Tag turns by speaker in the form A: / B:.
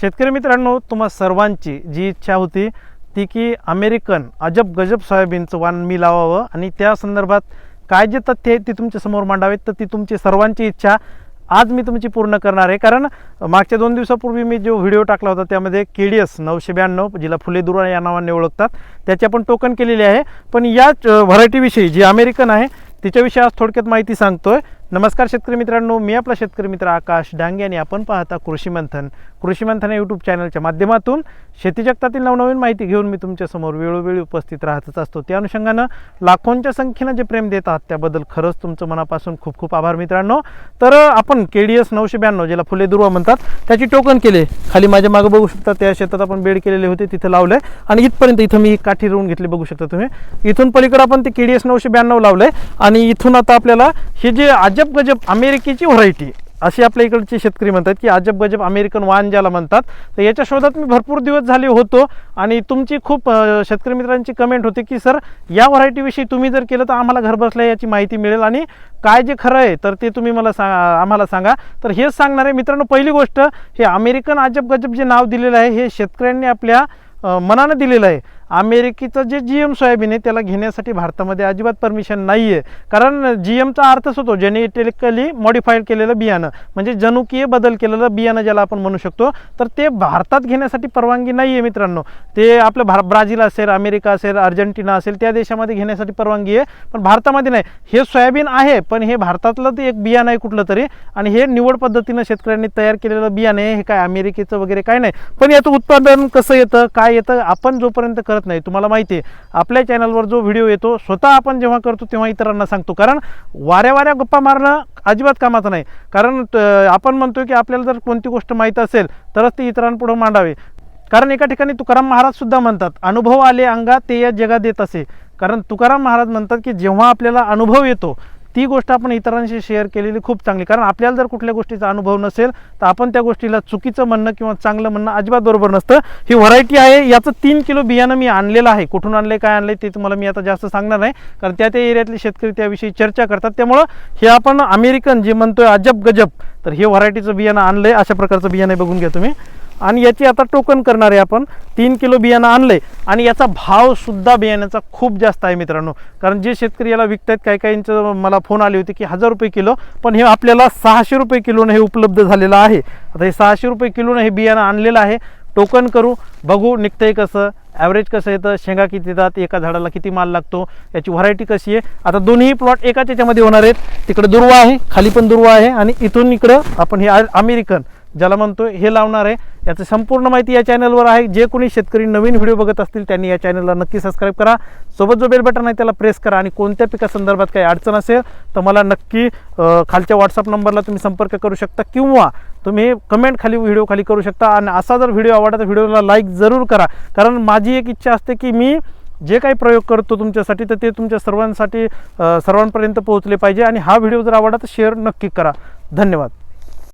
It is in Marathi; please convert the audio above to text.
A: शेतकरी मित्रांनो तुम्हा सर्वांची जी इच्छा होती ती की अमेरिकन अजब गजब सोयाबीनचं वाण मी लावावं आणि त्या संदर्भात काय जे तथ्य आहे ती तुमच्यासमोर मांडावेत. तर ती तुमची सर्वांची इच्छा आज मी तुमची पूर्ण करणार आहे. कारण मागच्या दोन दिवसापूर्वी मी जो व्हिडिओ टाकला होता त्यामध्ये के डी एस नऊशे ब्याण्णव जिला फुले दुरा या नावाने ओळखतात त्याची आपण टोकन केलेली आहे. पण याच व्हरायटीविषयी जी अमेरिकन आहे तिच्याविषयी आज थोडक्यात माहिती सांगतोय. नमस्कार शेतकरी मित्रांनो मी आपला शेतकरी मित्र आकाश डांगे आणि आपण पाहता कृषी मंथन. कृषी मंथन या यूट्यूब चॅनलच्या माध्यमातून शेती जगतातील नवनवीन माहिती घेऊन मी तुमच्यासमोर वेळोवेळी उपस्थित राहतच असतो. त्या अनुषंगानं लाखोंच्या संख्येनं जे प्रेम देतात त्याबद्दल खरंच तुमचं मनापासून खूप खूप आभार मित्रांनो. तर आपण के डी एस नऊशे ब्याण्णव ज्याला फुले दुर्वा म्हणतात त्याची टोकन केले. खाली माझ्या मागं बघू शकता त्या शेतात आपण बेड केलेले होते तिथं लावलंय. आणि इथपर्यंत इथं मी काठी रोवून घेतली बघू शकता तुम्ही. इथून पलीकडे आपण ते के डी एस नऊशे ब्याण्णव लावलंय. आणि इथून आता आपल्याला ही जे अजब गजब अमेरिकेची व्हरायटी अशी आपल्या इकडचे शेतकरी म्हणतात की अजब गजब अमेरिकन वान ज्याला म्हणतात तर याच्या शोधात मी भरपूर दिवस झाले होतो आणि तुमची खूप शेतकरी मित्रांची कमेंट होती की सर या व्हरायटीविषयी तुम्ही जर केलं तर आम्हाला घरबसल्या याची माहिती मिळेल आणि काय जे खरं आहे तर ते तुम्ही मला सांगा आम्हाला सांगा. तर हेच सांगणार आहे मित्रांनो पहिली गोष्ट हे अमेरिकन अजब गजब जे नाव दिलेलं आहे हे शेतकऱ्यांनी आपल्या मनानं दिलेलं आहे. अमेरिकेचं जे जी एम सोयाबीन आहे त्याला घेण्यासाठी भारतामध्ये अजिबात परमिशन नाही आहे कारण जी एमचा अर्थच होतो जेनेटिकली मॉडिफाईड केलेलं बियाणं. म्हणजे जनुकीय बदल केलेलं बियाणं ज्याला आपण म्हणू शकतो. तर ते भारतात घेण्यासाठी परवानगी नाही आहे मित्रांनो. ते आपलं भार ब्राझील असेल अमेरिका असेल अर्जेंटिना असेल त्या देशामध्ये घेण्यासाठी परवानगी आहे. पण भारतामध्ये नाही. हे सोयाबीन आहे पण हे भारतातलं ते एक बियाणं आहे कुठलं तरी. आणि हे निवड पद्धतीनं शेतकऱ्यांनी तयार केलेलं बियाणं आहे. हे काय अमेरिकेचं वगैरे काय नाही. पण याचं उत्पादन कसं येतं काय येतं आपण जोपर्यंत करत नाही. तुम्हाला माहिती आहे आपल्या चॅनलवर जो व्हिडिओ येतो स्वतः आपण जेव्हा करतो तेव्हा इतरांना सांगतो. कारण वाऱ्या वाऱ्या गप्पा मारणं अजिबात कामाचं नाही. कारण आपण म्हणतो की आपल्याला जर कोणती गोष्ट माहीत असेल तरच ती इतरांपुढं मांडावी. कारण एका ठिकाणी तुकाराम महाराज सुद्धा म्हणतात अनुभव आले अंगा ते या जगात येत असे. कारण तुकाराम महाराज म्हणतात की जेव्हा आपल्याला अनुभव येतो ती गोष्ट आपण इतरांशी शेअर केलेली खूप चांगली. कारण आपल्याला जर कुठल्या गोष्टीचा अनुभव नसेल तर आपण त्या गोष्टीला चुकीचं म्हणणं किंवा चांगलं म्हणणं अजिबात बरोबर नसतं. ही व्हरायटी आहे याचं तीन किलो बियाणं मी आणलेलं आहे. कुठून आणले काय आणले ते तुम्हाला मी आता जास्त सांगणार नाही. कारण त्या त्या एरियातले शेतकरी त्याविषयी चर्चा करतात. त्यामुळं हे आपण अमेरिकन जे म्हणतोय अजब गजब तर हे व्हरायटीचं बियाणं आणलंय. अशा प्रकारचं बियाणं बघून घ्या तुम्ही. आणि याची आता टोकन करणार आहे आपण. तीन किलो बियाणं आणलंय आणि याचा भावसुद्धा बियाण्याचा खूप जास्त आहे मित्रांनो. कारण जे शेतकरी याला विकतायत काही काहींचं मला फोन आले होते की हजार रुपये किलो पण हे आपल्याला सहाशे रुपये किलोनं हे उपलब्ध झालेलं आहे. आता हे सहाशे रुपये किलोनं हे बियाणं आणलेलं आहे. टोकन करू बघू निघतंय कसं ॲव्हरेज कसं येतं शेंगा किती येतात एका झाडाला किती माल लागतो याची व्हरायटी कशी आहे. आता दोन्ही प्लॉट एकाच याच्यामध्ये होणार आहेत. तिकडे दुर्वा आहे खाली पण दुर्वा आहे आणि इथून इकडं आपण हे अमेरिकन ज्याला म्हणतो हे लावणार आहे. याची संपूर्ण माहिती या चॅनलवर आहे. जे कोणी शेतकरी नवीन व्हिडिओ बघत असतील त्यांनी या चॅनलला नक्की सबस्क्राईब करा. सोबत जो बेल बटन आहे त्याला प्रेस करा आणि कोणत्या पिकासंदर्भात काही अडचण असेल तर मला नक्की खालच्या व्हॉट्सअप नंबरला तुम्ही संपर्क करू शकता किंवा तुम्ही कमेंट खाली व्हिडिओ खाली करू शकता. आणि असा जर व्हिडिओ आवडला तर व्हिडिओला लाईक जरूर करा. कारण माझी एक इच्छा असते की मी जे काही प्रयोग करतो तुमच्यासाठी तर ते तुमच्या सर्वांसाठी सर्वांपर्यंत पोहोचले पाहिजे. आणि हा व्हिडिओ जर आवडला तर शेअर नक्की करा. धन्यवाद.